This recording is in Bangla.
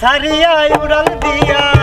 সারিয়া উড়াল দিয়া।